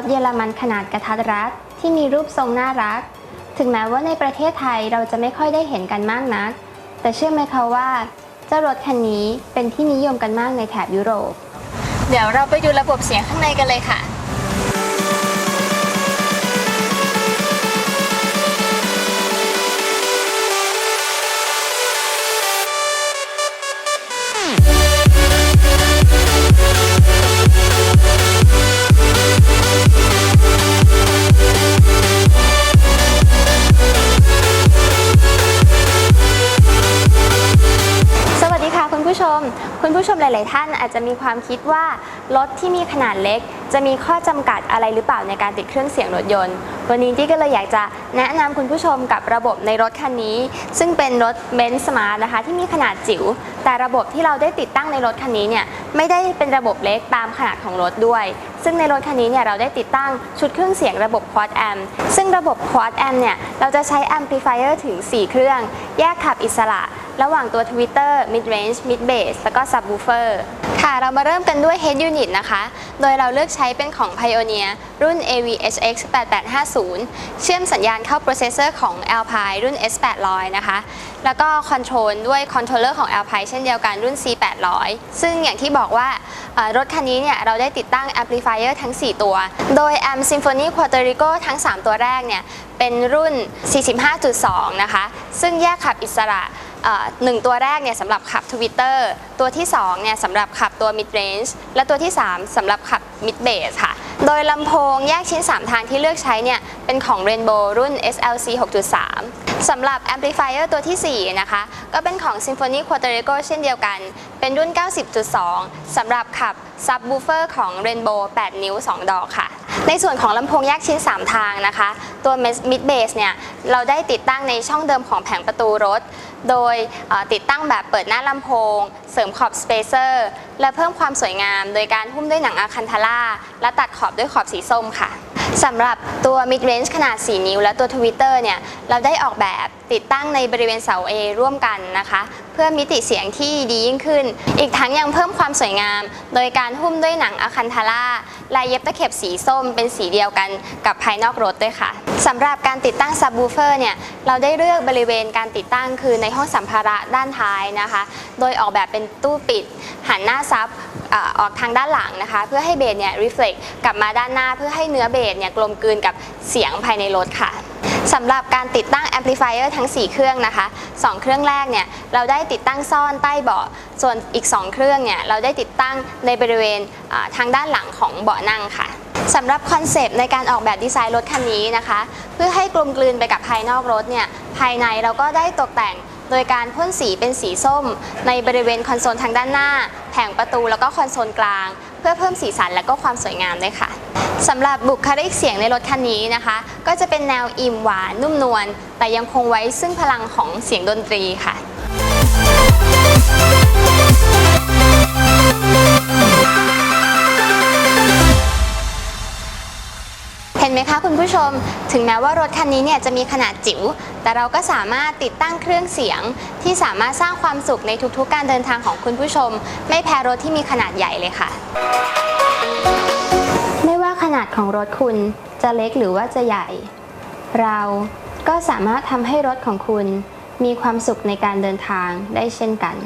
ถเยอรมันขนาดกระทัดรัดที่มีรูปทรงน่ารัก ถึงแม้ว่าในประเทศไทยเราจะไม่ค่อยได้เห็นกันมากนัก แต่เชื่อไหมคะว่า เจ้ารถคันนี้เป็นที่นิยมกันมากในแถบยุโรป เดี๋ยวเราไปดูระบบเสียงข้างในกันเลยค่ะ ผู้ชมหลาย ๆ ท่านอาจจะมีความคิดว่ารถที่มีขนาดเล็ก จะมีข้อจำกัดอะไรหรือเปล่าในการติดเครื่องเสียงรถยนต์ วันนี้ที่ก็เลยอยากจะแนะนำคุณผู้ชมกับระบบในรถคันนี้ ซึ่งเป็นรถเบนซ์สมาร์ทนะคะที่มีขนาดจิ๋ว แต่ระบบที่เราได้ติดตั้งในรถคันนี้เนี่ยไม่ได้เป็นระบบเล็กตามขนาดของรถด้วย ซึ่งในรถคันนี้เนี่ยเราได้ติดตั้งชุดเครื่องเสียงระบบ Quad Amp ซึ่งระบบ Quad Amp เนี่ยเราจะใช้ Amplifier ถึง 4 เครื่อง แยกขับอิสระ ระหว่างตัว Twitter Mid Range Mid Bass แล้วก็ Subwoofer ค่ะ เรามาเริ่มกันด้วย Head Unit นะคะ โดยเราเลือกใช้เป็นของ Pioneer รุ่น AVHX 8850 เชื่อมสัญญาณเข้า processor ของ Alpine รุ่น S800 นะคะ แล้วก็คอนโทรลด้วยคอนโทรลเลอร์ของ Alpine เช่นเดียวกันรุ่น C800 ซึ่งอย่างที่บอกว่ารถคันนี้เนี่ยเราได้ติดตั้ง amplifier ทั้ง 4 ตัว โดย Amp Symphony Puerto Rico ทั้ง 3 ตัวแรกเนี่ยเป็นรุ่น 45.2 นะคะ ซึ่งแยกขับอิสระ หนึ่งตัวแรกเนี่ยสำหรับขับ Twitter ตัวที่2เนี่ยสำหรับขับตัว Mid Range และตัวที่ 3สำหรับขับ Mid Bass ค่ะ โดยลำโพงแยกชิ้น 3 ทางที่เลือกใช้เนี่ยเป็นของ Rainbow รุ่น SLC 6.3สำหหรับ Amplifier ตัวทีสี่ 4 นะคะ ก็เป็นของ Symphony Puerto Rico เช่นเดียวกัน เป็นรุ่น 90.2สำหรับขับ Subwoofer ของ Rainbow 8 นิ้ว 2 ดอกค่ะ ในส่วนของลำโพงแยกชิ้น 3 ทางนะคะ ตัว Mid Bass เนี่ยเราได้ติดตั้งในช่องเดิมของแผงประตูรถ โดยติดตั้งแบบเปิดหน้าลำโพง เสริมขอบสเปเซอร์และเพิ่มความสวยงาม โดยการหุ้มด้วยหนังอะคันทาร่าและตัดขอบด้วยขอบสีส้มค่ะสำหรับตัว mid range ขนาด 4 นิ้ว และตัว Twitter เนี่ยเราได้ออกแบบติดตั้งในบริเวณเสา A ร่วมกันนะคะ เพื่อมิติเสียงที่ดียิ่งขึ้น อีกทั้งยังเพิ่มความสวยงาม โดยการหุ้มด้วยหนังอะคันทาร่าลายเย็บตะเข็บสีส้มเป็นสีเดียวกันกับภายนอกรถด้วยค่ะสำหรับการติดตั้ง subwoofer เนี่ยเราได้เลือกบริเวณการติดตั้งคือในห้องสัมภาระด้านท้ายนะคะ โดยออกแบบเป็นตู้ปิด หันหน้าซับออกทางด้านหลังนะคะ เพื่อให้เบสเนี่ย reflect กลับมาด้านหน้าเพื่อให้เนื้อเบสเนี่ยกลมกลืนกับเสียงภายในรถค่ะ สำหรับการติดตั้ง amplifier ทั้ง 4 เครื่องนะคะ 2 เครื่องแรกเนี่ยเราได้ติดตั้งซ่อนใต้เบาะ ส่วนอีก 2 เครื่องเนี่ยเราได้ติดตั้งในบริเวณทางด้านหลังของเบาะนั่งค่ะสำหรับคอนเซปต์ในการออกแบบดีไซน์รถคันนี้นะคะ เพื่อให้กลมกลืนไปกับภายนอกรถเนี่ยภายในเราก็ได้ตกแต่งโดยการพ่นสีเป็นสีส้ม ในบริเวณคอนโซลทางด้านหน้า แผงประตูแล้วก็คอนโซลกลาง เพื่อเพิ่มสีสันและก็ความสวยงามด้วยค่ะ สำหรับบุคลิกเสียงในรถคันนี้นะคะ ก็จะเป็นแนวอิ่มหวานนุ่มนวลแต่ยังคงไว้ซึ่งพลังของเสียงดนตรีค่ะเห็นไหมคะคุณผู้ชม ถึงแม้ว่ารถคันนี้เนี่ยจะมีขนาดจิ๋ว แต่เราก็สามารถติดตั้งเครื่องเสียง ที่สามารถสร้างความสุขในทุกๆ การเดินทางของคุณผู้ชม ไม่แพ้รถที่มีขนาดใหญ่เลยค่ะ นาดของรถคุณจะเล็กหรือว่าจะใหญ่ เราก็สามารถทำให้รถของคุณมีความสุขในการเดินทางได้เช่นกัน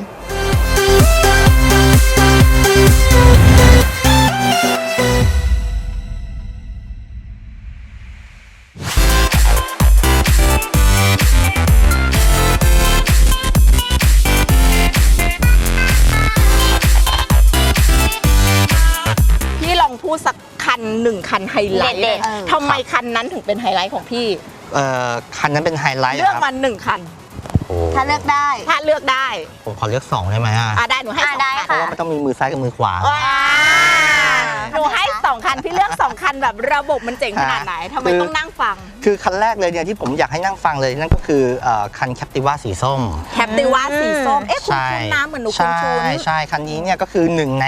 พี่ลองพูดสัก นหนึ่งคันไฮไลท์เด็เลดยๆเออทำไมคันนั้นถึงเป็นไฮไลท์ของพี่ เอ่อคันนั้นเป็นไฮไลท์เลือกครับมาหนึ่งคัน โอ้ถ้าเลือกได้ ถ้าเลือกได้ผมขอเลือกสองได้ไหมอะอะได้หนูให้อะสองได้ คันเพราะว่ามันต้องมีมือซ้ายกับมือขวา ว้า หนูให้สองคันพี่เลือกสองคันแบบระบบมันเจ๋งขนาดไหนทำไมคือต้องนั่งฟัง คือคันแรกเลยเนี่ยที่ผมอยากให้นั่งฟังเลยนั่นก็คือเอ่อคันแคปติว่าสีส้มแคปติว่าสีส้มเอ๊ะคุณใช่คุ้นน้ำเหมือนหนูคุ้นใช่ชุนใช่คันนี้เนี่ยก็คือหนึ่งใน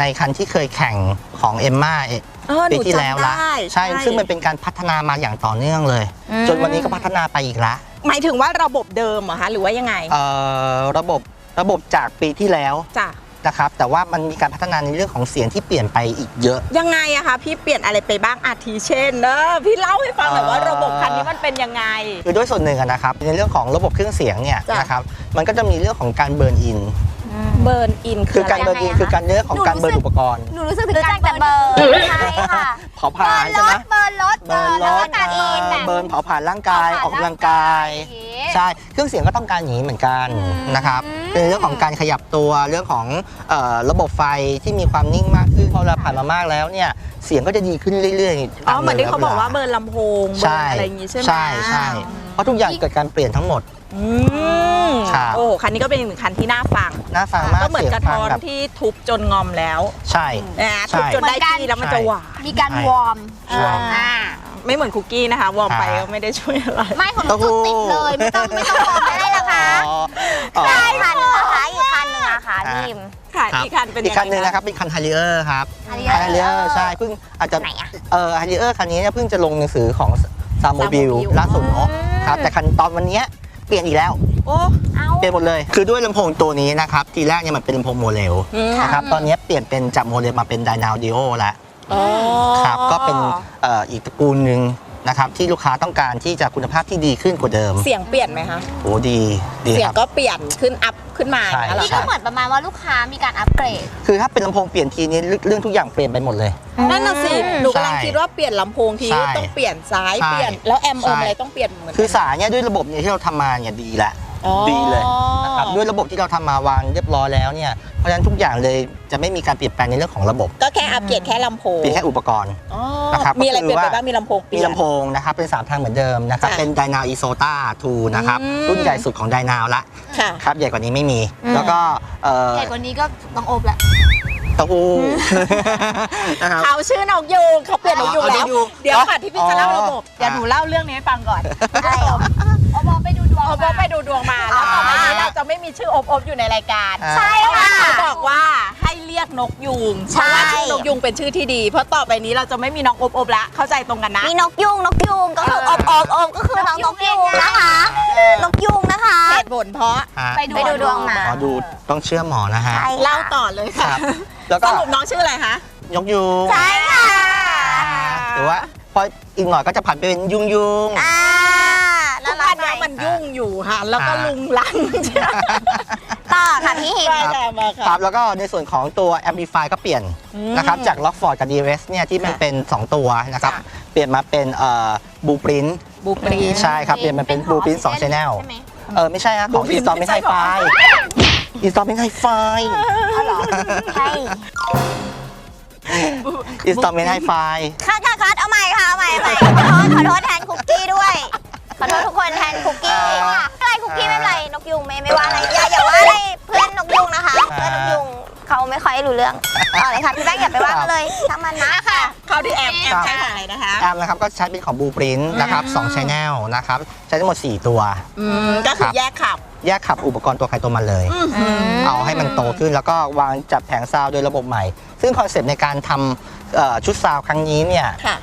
ในคันที่เคยแข่งของเอมมาเออหปีนูที่แล้วจำละได้ใช่ซึ่งมันเป็นการพัฒนามาอย่างต่อเนื่องเลย จนวันนี้ก็พัฒนาไปอีกละหมายถึงว่าระบบเดิมเหรอคะหรือว่ายังไงเอ่อระบบระบบจากปีที่แล้วจ้ะ นะครับ แต่ว่ามันมีการพัฒนาในเรื่องของเสียงที่เปลี่ยนไปอีกเยอะ ยังไงอะคะพี่เปลี่ยนอะไรไปบ้างอาทิเช่นเนอะพี่เล่าให้ฟังหน่อยว่าเอ่อระบบคันนี้มันเป็นยังไง คือด้วยส่วนหนึ่งอะนะครับในเรื่องของระบบเครื่องเสียงเนี่ยจ้ะ นะครับมันก็จะมีเรื่องของการเบิร์นอิน เบิร์นอินคืคืออการอะไรเบิร์นอินคือการเรื่องของการเบิร์นอุปกรณ์ หนูรู้สึกถึงการเบิร์นใช่ค่ะเผาผลาญใช่ไหมเบิร์นรถเบิร์นรแล้วถก็การอินแบบเบิร์นเผาผลาญร่างกายออกกำลังกายใช่เครื่องเสียงก็ต้องการอย่างนี้เหมือนกันนะครับเป็นเรื่องของการขยับตัวเรื่องของเอ่อระบบไฟที่มีความนิ่งมากขึ้นพอเราผ่านมามากแล้วเนี่ยเสียงก็จะดีขึ้นเรื่อยๆอ๋อเหมือนที่เขาบอกว่าตเบิร์นลำโพงเบิใช่ร์นอะไรอย่างงี้ใช่ไหมใช่ใช่เพราะทุกอย่างเกิดการเปลี่ยนทั้งหมด อืมครับ โอ้คันนี้ก็เป็นอีกหนึ่งคันที่น่าฟังน่าฟังมากก็เหมือนกระสียงท้ฟัองนแบบที่ทุบจนงอมแล้วใช่ นะใช่ ทุบจนได้ที่แล้วมันจะหวานมีการวอร์มใช่ อ่าไม่เหมือนคุกกี้นะคะวอร์มไปอ่าก็ไม่ได้ช่วยอะไร ไม่ของหนูจุดติดเลย ไม่ต้องไม่ต้องวอร์มไม่ได้นะคะอ๋ออ๋อใช่คันนึงนะคะอีกคันนึงอะค่ะอ่าพิม ค่ะรับ อีกคันเป็นอีกคันหนึ่งยังไงนะครับเป็นคันไฮเ i อร์ครับ Harrier คันไฮเ i อร์ใช่เพิ่งอาจจะไหนอะ เออไฮเ i อร์คันนี้เนี่ยเพิ่งจะลงหนังสือของซามโมบิล Samobile ล่าสุดเนาะครับแต่คันตอนวันเนี้ย เปลี่ยนอีกแล้ว โอ้เอาเปลี่ยนหมดเลย คือด้วยลำโพงตัวนี้นะครับ ทีแรกเนี่ยมันเป็นลำโพงโมเลลอืมนะครับ ตอนนี้เปลี่ยนเป็นจากโมเลลมาเป็นไดนาวดิโอแล้วอ๋อครับ ก็เป็นเอ่ออีกตระกูลหนึ่ง นะครับที่ลูกค้าต้องการที่จะคุณภาพที่ดีขึ้นกว่าเดิมเสียงเปลี่ยนไหมคะ โอ้ดีดีเสียคงรับ ก็เปลี่ยนขึ้นอัพขึ้นมาใช่ อย่างนั้นเหรอนี่ก็เหมือนประมาณว่าลูกค้ามีการอัปเกรด คือถ้าเป็นลำโพงเปลี่ยนทีนี้เรื่องทุกอย่างเปลี่ยนไปหมดเลย นั่นน่ะสิหนูกำลังใช่คิดว่าเปลี่ยนลำโพงทีใช่ต้องเปลี่ยนซ้ายใช่เปลี่ยนแล้วแอมเอิมใช่ อะไรต้องเปลี่ยนเหมือนคือสายเนี่ยด้วยระบบเนี่ยที่เราทำมาเนี่ยดีแล้ว อ๋อ ดีเลยนะครับด้วยระบบที่เราทำมาวางเรียบร้อยแล้วเนี่ยเพราะฉะนั้นทุกอย่างเลยจะไม่มีการเปลี่ยนแปลงในเรื่องของระบบก็แค่อัปเกรดแค่ลำโพงเปลี่ยนแค่อุปกรณ์ อ๋อนะครับมีอะไรก็เปคืลี่ยอนไปว่า บ้างมีลำโพงเปมีลี่ยน ลำโพงนะครับเป็น 3 ทางเหมือนเดิมนะครับ จ้ะเป็น d y n a i s o t a 2 นะครับ อืม รุ่นใหญ่สุดของ d y n a ละค่ะ ครับใหญ่กว่านี้ไม่มีแล้วก็เอ่อใหญ่กว่านี้ก็ต้องอบแหละเต้าหู้นะครับ เขาชื่อนกยูงเขาเปลี่ยนนกยูงเอาแล้ว นกยูงเดี๋ยวค่ะที่พี่จะเล่าอ๋อระบบ เดี๋ยวหนูเล่าเรื่องนี้ให้ฟังก่อนอะไรเหรออบอไปดูดวงเอาโบไปดูดวงมาแล้วต่อไปนี้เราจะไม่มีชื่ออบอบอยู่ในรายการอ่าใช่เพราะว่าค่ะ เขาบอกว่าให้เรียกนกยูงเพใช่ราะว่าชื่อนกยูงเป็นชื่อที่ดี เพราะต่อไปนี้เราจะไม่มีน้องอบอบละเข้าใจตรงกันนะ มีนกยุงนกยุงก็คืออบอบอบก็คือน้องนกยุงนะคะนกยุงนะคะเหตุผลเพราะฮะไปดูดวงมา หมอดูต้องเชื่อหมอนะฮะใช่เล่าต่อเลยคค่ะรับแล้วสก็รุปน้องชื่ออะไรคะ ยกยูงใช่ค่ะ หรือว่าพออีกหน่อยก็จะผันไปเป็นยุงยุง อ่า ยุ่งอยู่ค่ะ แล้วก็อ่าลุงลังต่อค่ะพี่หิมได้ค่ะมาคค่ะรับแล้วก็ในส่วนของตัว Amplify ก็เปลี่ยนอืมนะครับจาก Rockford กับ DRS เนี่ยที่มันค่ะเป็น2ตัวนะครับค่ะ เปลี่ยนมาเป็นเอ่อ Blueprint บูปรีใช่ครับเปลี่ยนมาเป็น Blueprint 2 Channel ใช่ไหมเออไม่ใช่ฮะของ Blueprint Installment ไม่ใช่ของ Hi-Fi Installment Hi-Fi อ๋อเหรอใช่ Installment Hi-Fi คัดค่ะคัดเอาใหม่ค่ะเอาใหม่เอาใหม่ขอโทษขอโทษแทนคุกกี้ด้วย ขอโทษทุกคนแทนคุกกี้อ่าอะไรคุกกี้ไม่เป็นไรนกยุงไม่ไม่ว่าอะไรอย่าอย่าว่าอะไรเพื่อนนกยุงนะคะ เพื่อนนกยุงเขาไม่ค่อยรู้เรื่องต่อเลยค่ะพี่แป้งอย่าไปว่ามันเลยทั้งมันนะค่ะเข้าที่แอมแอมครับใช้ของอะไรนะคะแอมนะครับก็ใช้เป็นของ Blueprint นะครับ2 Channel นะครับใช้ทั้งหมด 4 ตัวอืมก็คือแยกขับ แยกขับอุปกรณ์ตัวใครตัวมันเลย เอาให้มันโตขึ้นแล้วก็วางจัดแผงซาวด์โดยระบบใหม่ ซึ่งคอนเซปต์ในการทำเอ่อชุดซาวด์ครั้งนี้เนี่ยค่ะ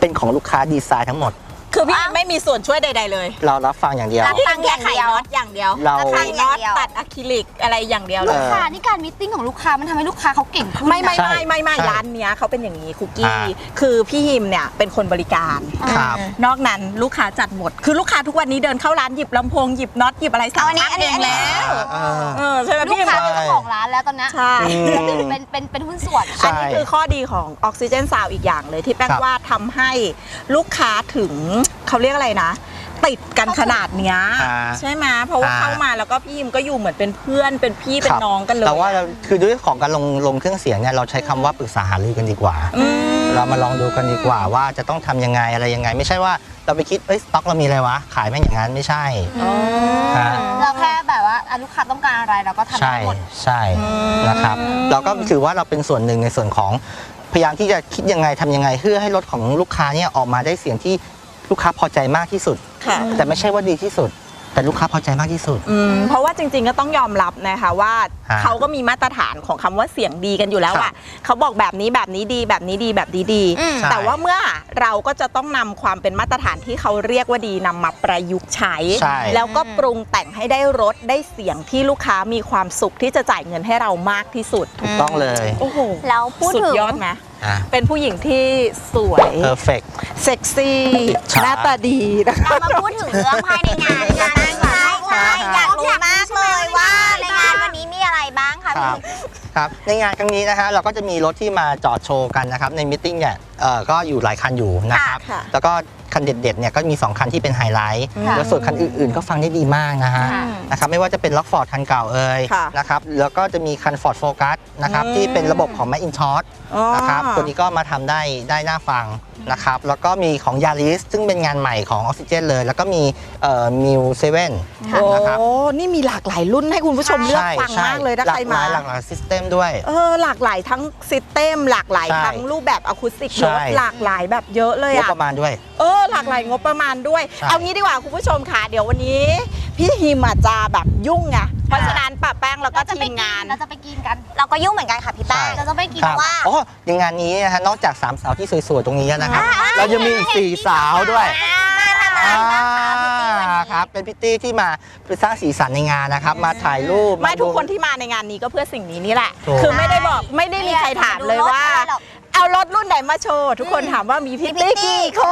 เป็นของลูกค้าดีไซน์ทั้งหมด คือพี่ไม่มีส่วนช่วยใด ๆ เลยเรารับฟังอย่างเดียว รับพี่ฟังแค่อย่างไขเดียวน็อตอย่างเดียวเรา รับไขฟังน็อตอย่างเดียวตัดอะคริลิกอะไรอย่างเดียวเลลูยกค้านี่การมิทติ้งของลูกค้ามันทำให้ลูกค้าเขาเก่งขึ้นไม่ไม่ใช่ไม่ไม่ไม่ใช่ร้านเนี้ยเขาเป็นอย่างนี้คุกกี้อ่า คือพี่ฮิมเนี่ยเป็นคนบริการ ครับ นอกนั้นลูกค้าจัดหมด คือลูกค้าทุกวันนี้เดินเข้าร้านหยิบลำโพงหยิบน็อตหยิบอะไรสั่งเอาอันนี้พักเองอันนี้แล้วเออเออใช่ไหมลูพี่กฮิมค้าเป็นเจ้าของร้านแล้วตอนเนี้ยใช่ อืม เป็นเป็นเป็นหุ้นส่วน ใช่ อันนี้คือข้อดีของออกซิเจนซาวอีกอย่างเลยที่แป้งครับ ว่าทำให้ลูกค้าถึงเขาเรียกอะไรนะ ติดกันขนาดเนี้ยอ่าใช่ไหมเพราะว่าอ่า เข้ามาแล้วก็พี่ฮิมก็อยู่เหมือนเป็นเพื่อนเป็นพี่เป็นครับน้องกันเลยแต่ว่าเราคือด้วยของการลงลงเครื่องเสียงเนี่ยเราใช้คำว่าปรึกษาหารือกันดีกว่า อืม เรามาลองดูกันดีกว่าว่าจะต้องทำยังไงอะไรยังไง ไม่ใช่ว่าเราไปคิดเอ้ยสต็อกเรามีอะไรวะ ขายแม่งอย่างนั้นไม่ใช่ ฮะ เราแค่แบบว่าอะลูกค้าต้องการอะไรเราก็ทำใช่ได้หมด ใช่นะครับ เราก็ถือว่าเราเป็นส่วนหนึ่งในส่วนของพยายามที่จะคิดยังไงทำยังไงเพื่อให้รถของลูกค้าเนี่ยออกมาได้เสียงที่ ลูกค้าพอใจมากที่สุด ค่ะ แต่ไม่ใช่ว่าดีที่สุด แต่ลูกค้าพอใจมากที่สุด อืมเพราะว่าจริงๆก็ต้องยอมรับนะคะว่าฮะเขาก็มีมาตรฐานของคำว่าเสียงดีกันอยู่แล้วครับอะเขาบอกแบบนี้แบบนี้ดีแบบนี้ดีแบบนี้ดี อืม ใช่ แต่ว่าเมื่อเราก็จะต้องนำความเป็นมาตรฐานที่เขาเรียกว่าดีนำมาประยุกต์ใช้ ใช่ แล้วก็ปรุงแต่งให้ได้รสได้เสียงที่ลูกค้ามีความสุขที่จะจ่ายเงินให้เรามากที่สุด ถูกต้องเลย โอ้โห แล้วพูดสุถึดงยอดไหมอะ เป็นผู้หญิงที่สวย perfect เซ็กซี่ช้าหน้าตาดีนะคะเรามาพูดถึงเรื่องภายในงานกันดีกว่าใช่อยากรู้มากเลยว่าในงานวันนี้มีอะไรบ้างคะคพี่รับครับในงานครั้งนี้นะฮะเราก็จะมีรถที่มาจอดโชว์กันนะครับในมิทติ้งเนี่ยเอ่อก็อยู่หลายคันอยู่นะครับค่ะแล้วก็ คันเด็ดๆเนี่ยก็มี 2 คันที่เป็นไฮไลท์ค่ะแล้วส่วนคันอื่นๆ ก็ฟังได้ดีมากนะฮะค่ะนะครับไม่ว่าจะเป็นล็อกฟอร์ดคันเก่าเอ่ยค่ะนะครับแล้วก็จะมีคัน Ford Focus นะครับอืม ที่เป็นระบบของ m a c i n t o s h อ๋อ นะครับตัวนี้ก็มาทำได้ได้น่าฟังนะครับแล้วก็มีของ Yaris ซึ่งเป็นงานใหม่ของ Oxygen เลย แล้วก็มีเอ่อ Miu 7โอ้นะครับนี่มีหลากหลายรุ่นให้คุณผู้ชมเลือกฟังมากเลยถ้าหลาใครกหมาลายหลากหลายซิสเต็มด้วย เออ หลากหลายทั้งซิสเต็มหลากหลายใช่ทั้งรูปแบบอะคูสติกใช่รถหลากหลายแบบเยอะเลยงบอะประมาณด้วย เออหลากหลายงบประมาณด้วยใช่เอางี้ดีกว่าคุณผู้ชมค่ะ เดี๋ยววันนี้พี่ฮิมอาจจะแบบยุ่งไงเพราะฉะนั้นป้าแป้งแล้วก็เราจะทีไปมกิงานนเราจะไปกินกัน เราก็ยุ่งเหมือนกันค่ะพี่แป้งเราจะไปกินครับว่าอ๋อในงานนี้นะฮะนอกจากสามสาวที่สวยๆตรงนี้นะครับเรายังมีอีกสี่สาวด้วยอ่าครับเป็นพิตตี้ที่มาสร้างสีสันในงานนะครับ มาถ่ายรูปไม่าทุกดูคนที่มาในงานนี้ก็เพื่อสิ่งนี้นี่แหละถูกคือไม่ได้บอกไม่ได้มีใครถามเลยว่า เอารถรุ่นไหนมาโชว์ ทุกคนถามว่ามีพิตตี้กี่ค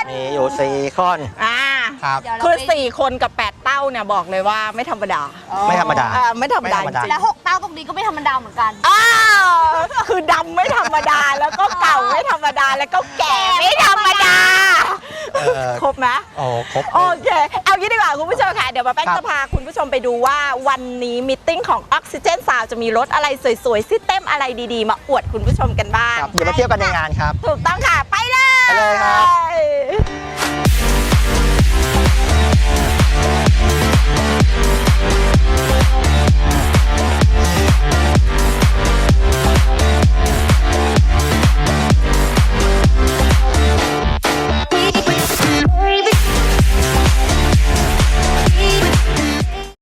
นมีอยู่สี่คนอ่าครับคือ4คนกับ8เต้าเนี่ยบอกเลยว่าไม่ธรรมดาไม่ธรรมดาเออไม่ธรรมดาไม่ธรรมดาจริงและหกเต้าตรงนี้ก็ไม่ธรรมดาเหมือนกัน ๆอ้าวคือดำไม่ธรรมดาแล้วก็เก่าไม่ธรรมดาแล้วก็แก่ไม่ธรรมดาเออ ครบไหมอ๋อครบ โอเค เอางี้ดีกว่าคุณผู้ชมค่ะ เดี๋ยวมาแป้งจะพาคุณผู้ชมไปดูว่าวันนี้มิ팅ของออกซิเจนสาวจะมีรถอะไรสวยๆซิสเต็มอะไรดีๆ มาอวดคุณผู้ชมกันบ้างเดี๋ยวมาเที่ยวกันในงานครับ ถูกต้องค่ะ ไปเลยไปเลยครับ บ